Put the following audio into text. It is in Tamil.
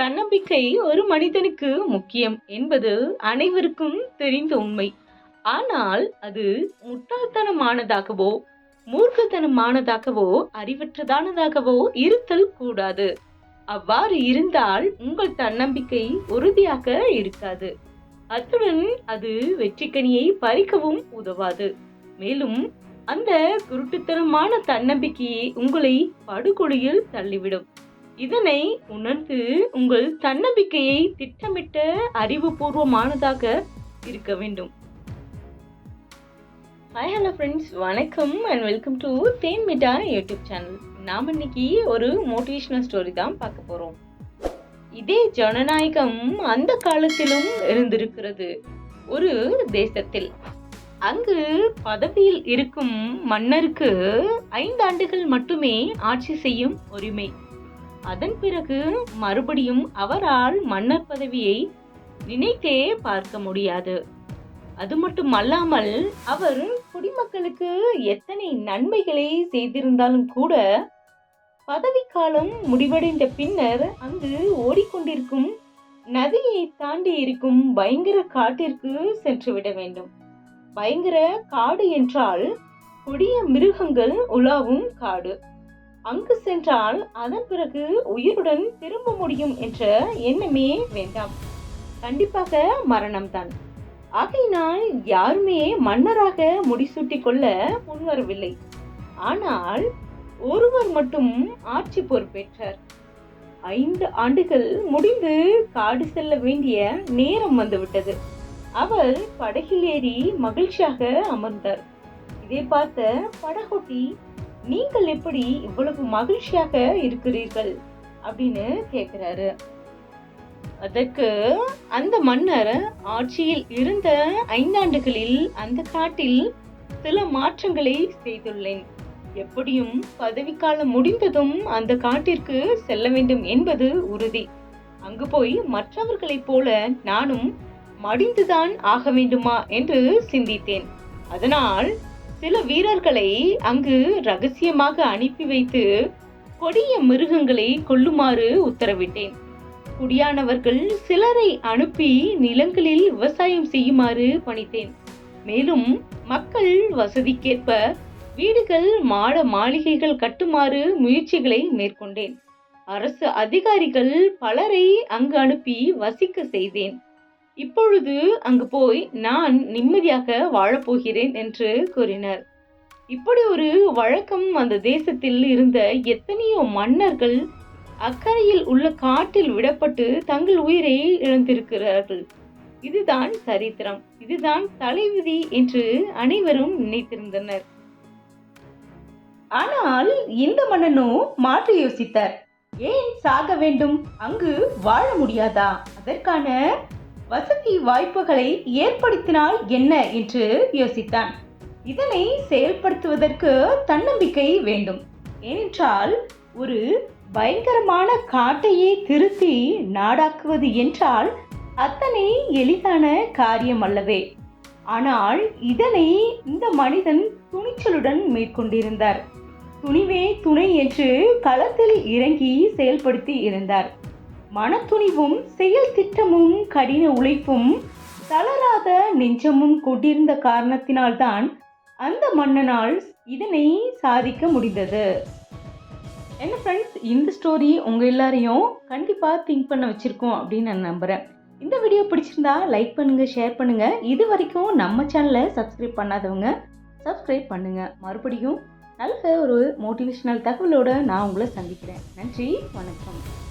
தன்னம்பிக்கை ஒரு மனிதனுக்கு முக்கியம் என்பது அனைவருக்கும் தெரிந்த உண்மை. ஆனால் அது முட்டாள்தனமானதாகவோ மூர்க்கத்தனமானதாகவோ அறிவற்றதானதாகவோ இருத்தல் கூடாது. அவ்வாறு இருந்தால் உங்கள் தன்னம்பிக்கை உறுதியாக இருக்காது. அத்துடன் அது வெற்றிக்கனியை பறிக்கவும் உதவாது. மேலும் அந்த குருட்டுத்தனமான தன்னம்பிக்கையை உங்களை படுகொலியில் தள்ளிவிடும். இதனை உணர்ந்து உங்கள் தன்னம்பிக்கையை திட்டமிட்ட அறிவுபூர்வமானதாக இருக்க வேண்டும். ஹாய் ஹலோ ஃப்ரெண்ட்ஸ் வணக்கம் and welcome to Then Mitta YouTube channel நாம் இன்னைக்கு ஒரு மோட்டிவேஷனல் ஸ்டோரி தான் பார்க்க போகிறோம் இதே ஜனநாயகம் அந்த காலத்திலும் இருந்திருக்கிறது. ஒரு தேசத்தில். அங்கு பதவியில் இருக்கும் மன்னருக்கு ஐந்து ஆண்டுகள் மட்டுமே ஆட்சி செய்யும் உரிமை. அதன் பிறகு மறுபடியும் அவரால் மன்னர் பதவியை நினைத்தே பார்க்க முடியாது. அது மட்டும் அல்லாமல் அவர் குடிமக்களுக்கு எத்தனை நன்மைகளை செய்திருந்தாலும் கூட பதவிக்காலம் முடிவடைந்த பின்னர் அங்கு ஓடிக்கொண்டிருக்கும் நதியை தாண்டி இருக்கும் பயங்கர காட்டிற்கு சென்றுவிட வேண்டும். பயங்கர காடு என்றால் கொடிய மிருகங்கள் உலாவும் காடு. அங்கு சென்றால் அதன் பிறகு உயிருடன் திரும்ப முடியும் என்ற எண்ணமே வேண்டாம். கண்டிப்பாக மரணம்தான். ஆகையினால் யாருமே மன்னராக முடிசூட்டி கொள்ள முன்வரவில்லை. ஆனால் ஒருவர் மட்டும் ஆட்சி பொறுப்பேற்றார். ஐந்து ஆண்டுகள் முடிந்து காடு செல்ல வேண்டிய நேரம் வந்துவிட்டது. அவர் படகில் ஏறி மகிழ்ச்சியாக அமர்ந்தார். இதை பார்த்த படகோட்டி நீங்கள் எப்படி இவ்வளவு மகிழ்ச்சியாக இருக்கிறீர்கள் அப்படின்னு கேட்கிறாரு அதற்கு அந்த மன்னர் ஆட்சியில் இருந்த ஐந்தாண்டுகளில் அந்த காட்டில் சில மாற்றங்களை செய்துள்ளேன். எப்படியும் பதவிக்காலம் முடிந்ததும் அந்த காட்டிற்கு செல்ல வேண்டும் என்பது உறுதி. அங்கு போய் மற்றவர்களைப் போல நானும் மடிந்துதான் ஆக வேண்டுமா என்று சிந்தித்தேன். அதனால் சில வீரர்களை அங்கு ரகசியமாக அனுப்பி வைத்து கொடிய மிருகங்களை கொல்லுமாறு உத்தரவிட்டேன். குடியானவர்கள் சிலரை அனுப்பி நிலங்களில் விவசாயம் செய்யுமாறு பணித்தேன். மேலும் மக்கள் வசதிக்கேற்ப வீடுகள் மாட மாளிகைகள் கட்டுமாறு முயற்சிகளை மேற்கொண்டேன். அரசு அதிகாரிகள் பலரை அங்கு அனுப்பி வசிக்க செய்தேன். இப்பொழுது அங்கு போய் நான் நிம்மதியாக வாழப்போகிறேன் என்று கூறினார். இப்படி ஒரு வழக்கம் அந்த தேசத்தில் இருந்த எத்தனையோ மன்னர்கள் அக்கறையில் உள்ள காட்டில் விடப்பட்டு தங்கள் உயிரை இழந்திருக்கிறார்கள். இதுதான் சரித்திரம். இதுதான் தலைவிதி என்று அனைவரும் நினைத்திருந்தனர். ஆனால் இந்த மன்னனோ மாற்றி யோசித்தார். ஏன் சாக வேண்டும்? அங்கு வாழ முடியாதா? அதற்கான வசதி வாய்ப்புகளை ஏற்படுத்தினால் என்ன என்று யோசித்தான். இதனை செயல்படுத்துவதற்கு தன்னம்பிக்கை வேண்டும். ஏனென்றால் ஒரு பயங்கரமான காட்டையே திருத்தி நாடாக்குவது என்றால் அத்தனை எளிதான காரியம் அல்லவே. ஆனால் இதனை இந்த மனிதன் துணிச்சலுடன் மேற்கொண்டிருந்தார். துணிவே துணை என்று களத்தில் இறங்கி செயல்படுத்தி இருந்தார். மனத்துணிவும் செயல் திட்டமும் கடின உழைப்பும் தளராத நெஞ்சமும் கொண்டிருந்த காரணத்தினால்தான் அந்த மன்னனால் இதனை சாதிக்க முடிந்தது. என்ன ஃப்ரெண்ட்ஸ் இந்த ஸ்டோரி உங்கள் எல்லாரையும் கண்டிப்பாக திங்க் பண்ண வச்சுருக்கோம் அப்படின்னு நான் நம்புகிறேன் இந்த வீடியோ பிடிச்சிருந்தா லைக் பண்ணுங்கள் ஷேர் பண்ணுங்கள் இது வரைக்கும் நம்ம சேனலை சப்ஸ்கிரைப் பண்ணாதவங்க சப்ஸ்கிரைப் பண்ணுங்கள் மறுபடியும் நல்ல ஒரு மோட்டிவேஷ்னல் தகவலோடு நான் உங்களை சந்திக்கிறேன். நன்றி வணக்கம்.